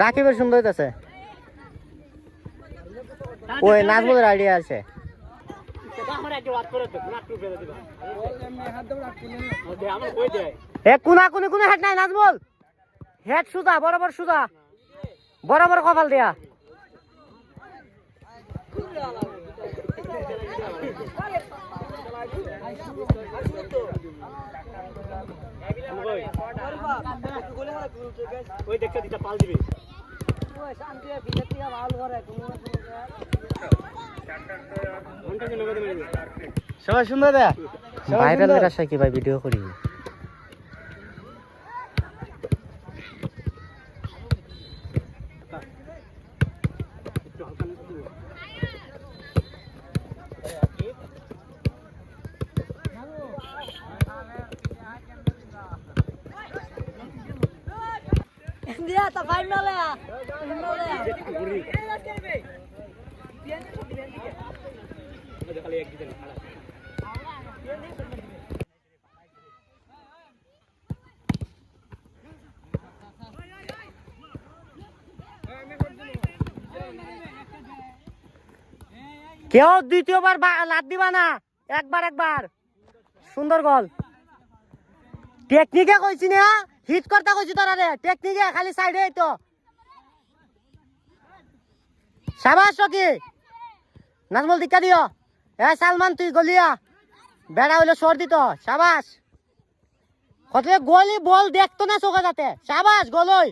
রাকিবের সুন্দর হইতেছে। ওই নাজমুলের আইডিয়া আছে। কোনা কোনে কোনে হেড নাই নাজমুল? হেড সুদা, বরাবর সুদা। বরাবর কপাল দিয়া। ওই দেখতে দিটা পাল দিবে। সবাই সুন্দর দেয়া ভাইরাল রাশা কি ভাই ভিডিও করি? একটু হালকা এক দিতে খারাপ কেউ দ্বিতীয়বার লাত দিবা না। একবার একবার। সুন্দর গল টেকনিকে কইছি না। হিট করতে কইছি তোরা রে টেকনিকে খালি সাইডে তো। সাবাস সকি নাজমল দিকা দিও। এ সালমান, তুই গলিয়া, বেড়া হইল সর দিত সাবাস। কত গলি বল দেখতো না চোখে যাতে। সাবাস, গলই।